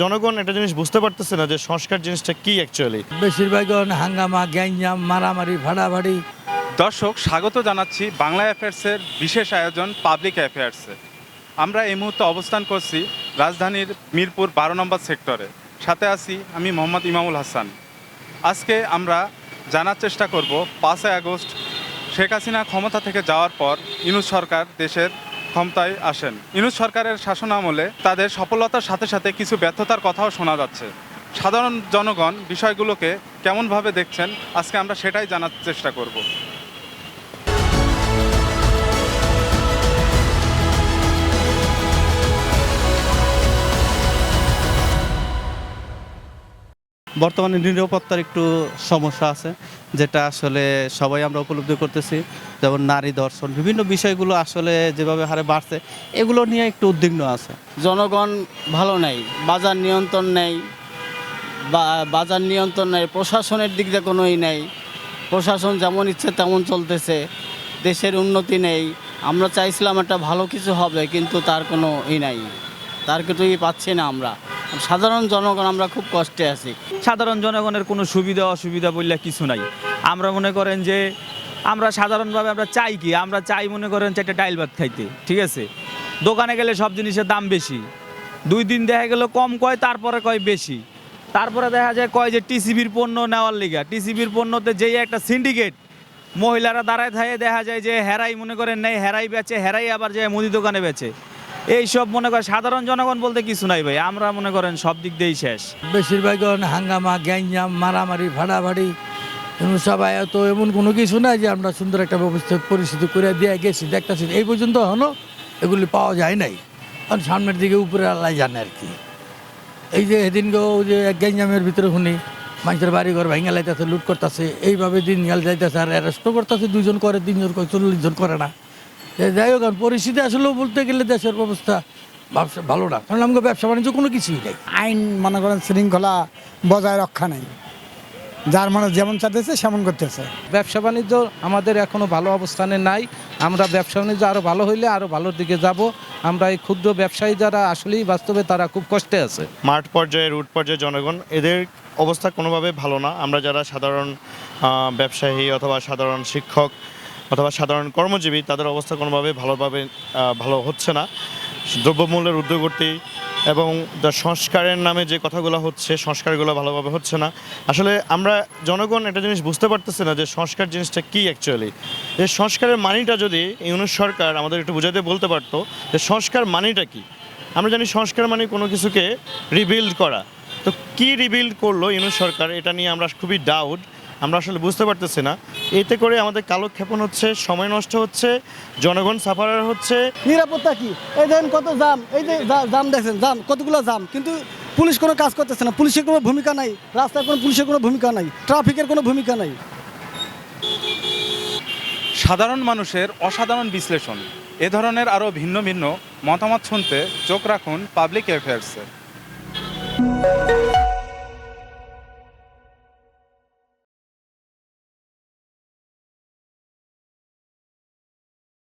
জনগণ একটা জিনিস বুঝতে পারতেছে না যে সংস্কার জিনিসটা কি অ্যাকচুয়ালি বেশিরভাগ হাঙ্গামা গ্যাঞ্জাম মারামারি ফাড়াফাড়ি দর্শক স্বাগত জানাচ্ছি বাংলা অ্যাফেয়ার্সের বিশেষ আয়োজন পাবলিক অ্যাফেয়ার্সে আমরা এই মুহূর্তে অবস্থান করছি রাজধানীর মিরপুর বারো নম্বর সেক্টরে। সাথে আছি আমি মোহাম্মদ ইমামুল হাসান। আজকে আমরা জানার চেষ্টা করব পাঁচই আগস্ট শেখ হাসিনা ক্ষমতা থেকে যাওয়ার পর ইনুস সরকার দেশের ক্ষমতায় আসেন। ইনুজ সরকারের শাসন আমলে তাদের সফলতার সাথে সাথে কিছু ব্যর্থতার কথাও শোনা যাচ্ছে। সাধারণ জনগণ বিষয়গুলোকে কেমনভাবে দেখছেন, আজকে আমরা সেটাই জানার চেষ্টা করব। বর্তমানে নিরাপত্তার একটু সমস্যা আছে, যেটা আসলে সবাই আমরা উপলব্ধি করতেছি। যেমন নারী দর্শন, বিভিন্ন বিষয়গুলো আসলে যেভাবে হারে বাড়ছে, এগুলো নিয়ে একটু উদ্বিগ্ন আছে। জনগণ ভালো নেই, বাজার নিয়ন্ত্রণ নেই বাজার নিয়ন্ত্রণ নেই, প্রশাসনের দিক দিয়ে কোনোই নেই। প্রশাসন যেমন ইচ্ছে তেমন চলতেছে, দেশের উন্নতি নেই। আমরা চাইছিলাম একটা ভালো কিছু হবে, কিন্তু তার কোনো ই নাই। তার কিছুই পাচ্ছি না আমরা। সাধারণ জনগণ আমরা খুব কষ্টে আছি। সাধারণ জনগণের কোনো সুবিধা অসুবিধা বললে কিছু নাই। আমরা মনে করেন যে, আমরা সাধারণভাবে আমরা চাই কি? আমরা চাই মনে করেন চারটে ডাইল ভাত খাইতে, ঠিক আছে? দোকানে গেলে সব জিনিসের দাম বেশি। দুই দিন দেখা গেল কম কয়, তারপরে কয় বেশি। তারপরে দেখা যায় কয় যে টিসিবির পণ্য নেওয়ার লিগা। টিসিবির পণ্যতে যেই একটা সিন্ডিকেট মহিলারা দাঁড়ায় থাকে দেখা যায় যে হেরাই মনে করেন নেই, হেরাই বেচে, হেরাই আবার যায় মুদি দোকানে বেচে। এইসব মনে করেন, সাধারণ জনগণ বলতে কিছু নাই ভাই। আমরা মনে করেন সব দিক দিয়েই শেষ। বেশিরভাগ হাঙ্গামা, গ্যাঞ্জাম, মারামারি এমন সবাই তো এমন কোনো কিছু নাই যে আমরা সুন্দর একটা ব্যবস্থা পরিস্থিতি করে দিয়ে গেছি, দেখতেছি। এই পর্যন্ত হলো এগুলি পাওয়া যায় নাই। কারণ সামনের দিকে উপরে আল্লাহ জানে আর কি। এই যে সেদিনকে ওই যে এক গ্যাঞ্জামের ভিতরে শুনি মানুষের বাড়ি ঘর ভাঙা লাইতেছে, লুট করতেছে, এইভাবে দিন গেল যাইতেছে আর অ্যারেস্টও করতেছে দুজন করে, তিনজন করে, চল্লিশ জন করে না। যাই হোক পরিস্থিতি আসলেও বলতে গেলে দেশের ব্যবস্থা ব্যবসা ভালো না। কারণ আমাকে ব্যবসা বাণিজ্য কোনো কিছুই নেই। আইন মনে করেন শৃঙ্খলা বজায় রক্ষা নেই। যার মানে যেমন চাইতেছে সেমন করতেছে। ব্যবসা বাণিজ্য আমাদের এখনও ভালো অবস্থানে নাই। আমরা ব্যবসা বাণিজ্য আরও ভালো হইলে আরও ভালোর দিকে যাব। আমরা এই ক্ষুদ্র ব্যবসায়ী যারা আসলেই বাস্তবে তারা খুব কষ্টে আছে। মাঠ পর্যায়ে রুট পর্যায়ে জনগণ এদের অবস্থা কোনোভাবে ভালো না। আমরা যারা সাধারণ ব্যবসায়ী অথবা সাধারণ শিক্ষক অথবা সাধারণ কর্মজীবী, তাদের অবস্থা কোনোভাবে ভালোভাবে ভালো হচ্ছে না। দ্রব্যমূল্যের ঊর্ধ্বগতি এবং সংস্কারের নামে যে কথাগুলো হচ্ছে, সংস্কারগুলো ভালোভাবে হচ্ছে না। আসলে আমরা জনগণ একটা জিনিস বুঝতে পারতেছে না যে সংস্কার জিনিসটা কি অ্যাকচুয়ালি যে সংস্কারের মানিটা যদি ইউনুস সরকার আমাদের একটু বুঝাতে বলতে পারতো, যে সংস্কার মানিটা কি? আমরা জানি সংস্কার মানে কোনো কিছুকে রিবিল্ড করা। তো কি রিবিল্ড করল ইউনুস সরকার, এটা নিয়ে আমরা খুবই ডাউট আমরা আসলে বুঝতে পারতেছি না। এতে করে আমাদের কালক্ষেপণ হচ্ছে সময় নষ্ট হচ্ছে জনগণ সাফারার হচ্ছে। নিরাপত্তা কি? এই দেখেন কত জাম এই যে জাম দেখছেন জাম কতগুলো জাম। কিন্তু পুলিশ কোনো কাজ করতেছে না। পুলিশের কোনো ভূমিকা নাই রাস্তায় কোনো পুলিশের কোনো ভূমিকা নাই ট্রাফিকের কোনো ভূমিকা নাই। সাধারণ মানুষের অসাধারণ বিশ্লেষণ। এ ধরনের আরও ভিন্ন ভিন্ন মতামত শুনতে চোখ রাখুন পাবলিক অ্যাফেয়ার্সে।